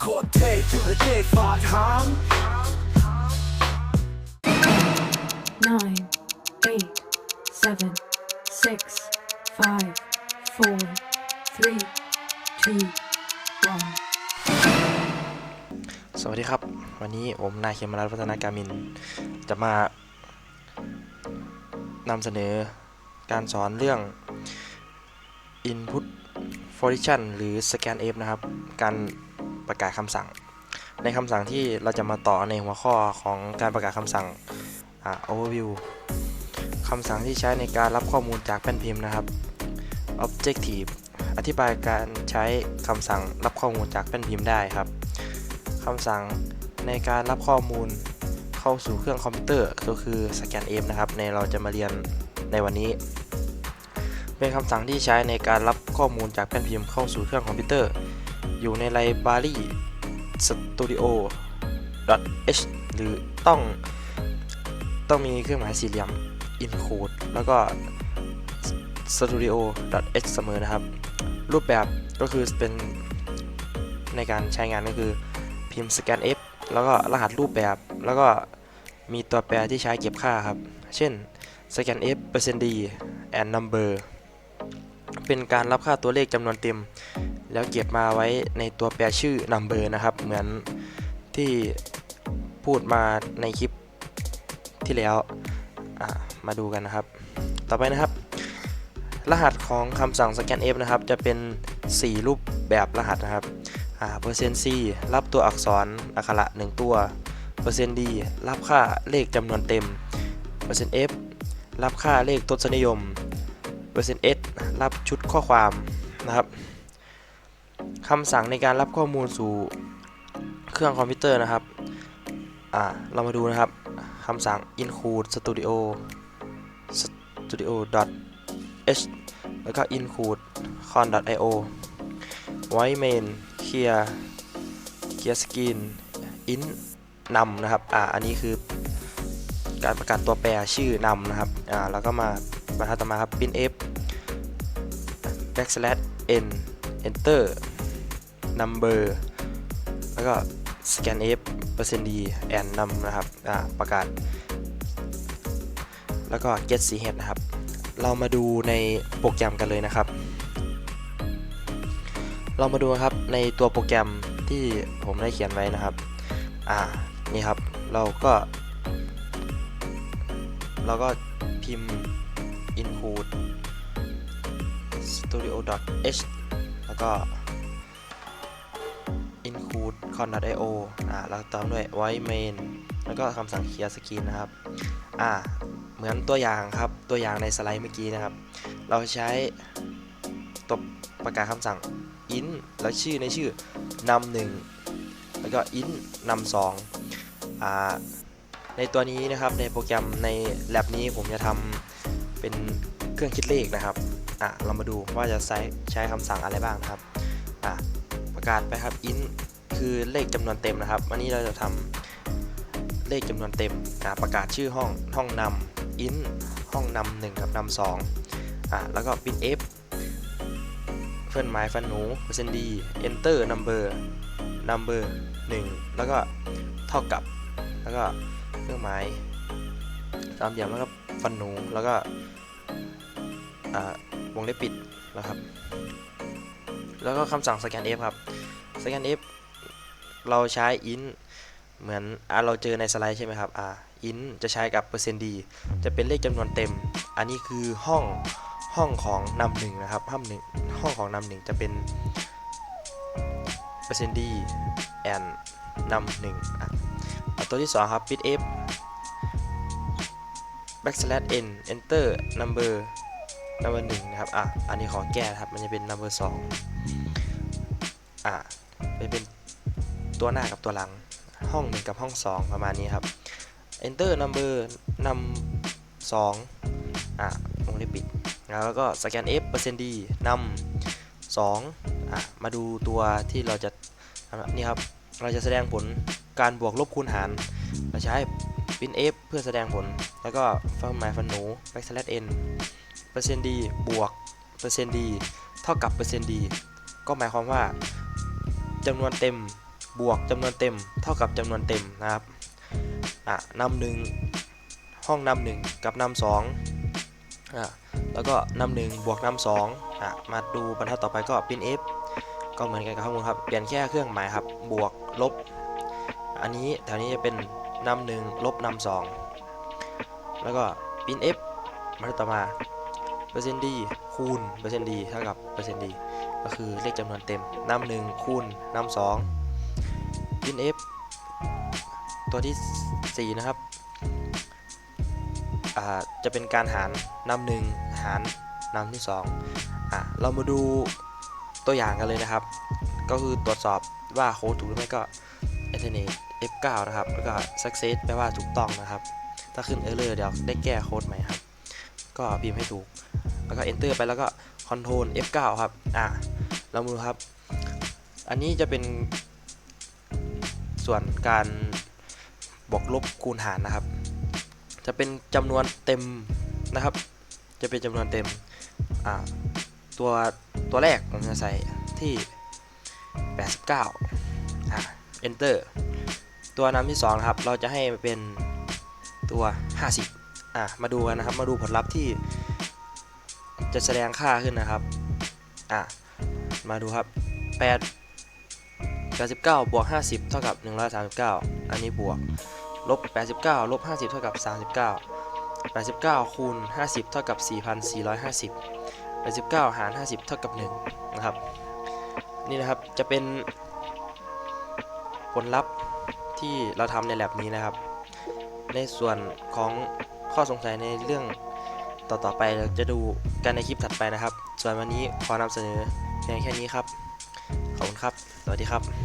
โคตรเท่จุดเท่ฝาทาง nine, eight, seven, six, five, four, three, two, one. สวัสดีครับ วันนี้ผมนายเขมรัตน์พัฒนาการมิน จะมานำเสนอการสอนเรื่อง Input Function หรือ Scan F นะครับ การ ประกาศคำสั่ง ในคำสั่งที่เราจะมาต่อในหัวข้อของการประกาศคำสั่งอ่า Overview คำสั่งที่ใช้ในการรับข้อมูลจากแป้นพิมพ์นะครับ Objective อธิบายการใช้คำสั่งรับข้อมูลจากแป้นพิมพ์ได้ครับคำสั่งในการรับข้อมูลเข้าสู่เครื่องคอมพิวเตอร์ก็คือ Scan F นะครับ ในเราจะมาเรียนในวันนี้ เป็นคำสั่งที่ใช้ในการรับข้อมูลจากแป้นพิมพ์เข้าสู่เครื่องคอมพิวเตอร์ อยู่ในไลบรารี studio h หรือต้องต้องมีเครื่องหมายสี่เหลี่ยม include แล้วก็ studio h เสมอนะครับ รูปแบบก็คือเป็นในการใช้งานก็คือพิมพ์ scan f แล้วก็รหัสรูปแบบ แล้วก็มีตัวแปรที่ใช้เก็บค่าครับ เช่น scan f %d and number เป็นการรับค่าตัวเลขจำนวนเต็ม แล้วเก็บมาไว้ในตัวแปรชื่อ number นะครับ เหมือนที่พูดมาในคลิปที่แล้วมาดูกันนะครับ ต่อไปนะครับ รหัสของคำสั่ง scan f นะครับ จะเป็น 4 รูปแบบรหัสนะครับอ่าเปอร์เซ็นต์ C รับตัวอักษรอักขระ 1 ตัวเปอร์เซ็นต์ D รับค่าเลขจำนวนเต็มเปอร์เซ็นต์ F รับค่าเลขทศนิยมเปอร์เซ็นต์ S รับชุดข้อความนะครับ คำสั่งในการรับข้อมูลสู่เครื่องคอมพิวเตอร์นะครับอ่าเรามาดูนะครับคำสั่ง include studio studio h แล้วก็ include con io ไว้ main เคลียร์เคลียร์สกรีนอินนำนะครับอ่าอันนี้คือการประกาศตัวแปรชื่อนำนะครับอ่าแล้วก็มาบรรทัดต่อมาครับ pin f backslash n enter number แล้วก็ scan f percent d and num นะครับประกาศ แล้วก็ get ch นะครับ เรามาดูในโปรแกรมกันเลยนะครับ เรามาดูครับในตัวโปรแกรมที่ผมได้เขียนไว้นะครับ อ่า นี่ครับ เราก็ เราก็พิมพ์ include studio h แล้วก็ include con.io อ่าแล้วตามด้วย white main แล้วก็คำสั่ง clear screen นะครับอ่าเหมือนตัวอย่างครับตัวอย่างในสไลด์เมื่อกี้นะครับ เราใช้ตัวประกาศคำสั่ง int แล้วชื่อในชื่อนำหนึ่งแล้วก็ int นำสองอ่าในตัวนี้นะครับในโปรแกรมใน lab นี้ผมจะทำเป็นเครื่องคิดเลขนะครับอะเรามาดูว่าจะใช้ใช้คำสั่งอะไรบ้างนะครับอะประกาศไปครับ int คือเลขจำนวนเต็มนะครับวันนี้เราจะทำเลขจำนวนเต็มอะประกาศชื่อห้องห้องนำ int ห้องนำหนึ่งกับนำสองอะแล้วก็ print f เครื่องหมายฟันหนูเปอร์เซ็นต์ d enter number number 1 แล้วก็เท่ากับแล้วก็เครื่องหมายสามเหลี่ยมแล้วก็ฟันหนูแล้วก็อ่าวงเล็บปิดแล้วครับ แล้วก็คำสั่ง scan f ครับ scan f เราใช้ int เหมือนอ่าเราเจอในสไลด์ใช่ไหมครับอ่า int จะใช้กับเปอร์เซ็นต์ d จะเป็นเลขจำนวนเต็ม อันนี้คือห้องห้องของนำหนึ่งนะครับห้องหนึ่งห้องของนำหนึ่งจะเป็นเปอร์เซ็นต์ดีแอนนำหนึ่งอะตัวที่สองครับ bit f backslash n enter number number หนึ่งนะครับ อะ อันนี้ขอแก้ครับ มันจะเป็น number สองอะมันเป็น ตัวหน้ากับตัวหลัง ห้องหนึ่งกับห้องสองประมาณนี้ครับ enter number นำสองอะวงเล็บปิด แล้วก็สแกน f เปอร์เซ็นต์ดีนำสองอะมาดูตัวที่เราจะนี่ครับ เราจะแสดงผลการบวกลบคูณหาร เราใช้ print f เพื่อแสดงผล แล้วก็ฟังหมายฟันหนู backslash n เปอร์เซ็นต์ดีบวกเปอร์เซ็นต์ดีเท่ากับเปอร์เซ็นต์ดีก็หมายความว่าจำนวนเต็ม บวกจำนวนเต็มเท่ากับจำนวนเต็มนะครับอะนำหนึ่งห้องนำหนึ่งกับนำสองอะแล้วก็นำหนึ่งบวกนำสองอะมาดูบรรทัดต่อไปก็ปิน f ก็เหมือนกันกับข้อมูลครับ เปลี่ยนแค่เครื่องหมายครับ บวกลบ อันนี้แถวนี้จะเป็นนำหนึ่งลบนำสองแล้วก็ปิน f มาต่อมาเปอร์เซ็นต์ดีคูณเปอร์เซ็นต์ดีเท่ากับเปอร์เซ็นต์ดีก็คือเลขจำนวนเต็มนำหนึ่งคูณนำสอง ปิน f ตัวที่ 4 นะครับอ่าจะเป็นการหารนำหนึ่งหารนำที่2อะเรามาดูตัวอย่างกันเลยนะครับ ก็คือตรวจสอบว่าโค้ดถูกหรือไม่ก็ alternate F9 นะครับ แล้วก็ success แปลว่าถูกต้องนะครับ ถ้าขึ้น error เดี๋ยวได้แก้โค้ดใหม่ครับ ก็พิมพ์ให้ถูก แล้วก็ enter ไปแล้วก็ control F9 ครับ อะ เรามาดูครับ อันนี้จะเป็น ส่วนการบวกลบคูณหารนะครับ จะเป็นจำนวนเต็มนะครับ จะเป็นจำนวนเต็มตัวตัวแรกผมจะใส่ที่ 89อะ enter ตัวนำที่2นะครับ เราจะให้เป็นตัว 50อะมาดูกันนะครับ มาดูผลลัพธ์ที่จะแสดงค่าขึ้นนะครับ อะ มาดูครับ 8 89 บวก 50 เท่ากับ 139 อันนี้บวก ลบ 89 ลบ 50 เท่ากับ 39 89 คูณ 50 เท่ากับ 4,450 89 หาร 50 เท่ากับ 1 นะครับ นี่นะครับ จะเป็นผลลัพธ์ที่เราทำใน lab นี้นะครับ ในส่วนของข้อสงสัยในเรื่องต่อๆไปเราจะดูกันในคลิปถัดไปนะครับ ส่วนวันนี้ขอนำเสนอเพียงแค่นี้ครับ ขอบคุณครับ สวัสดีครับ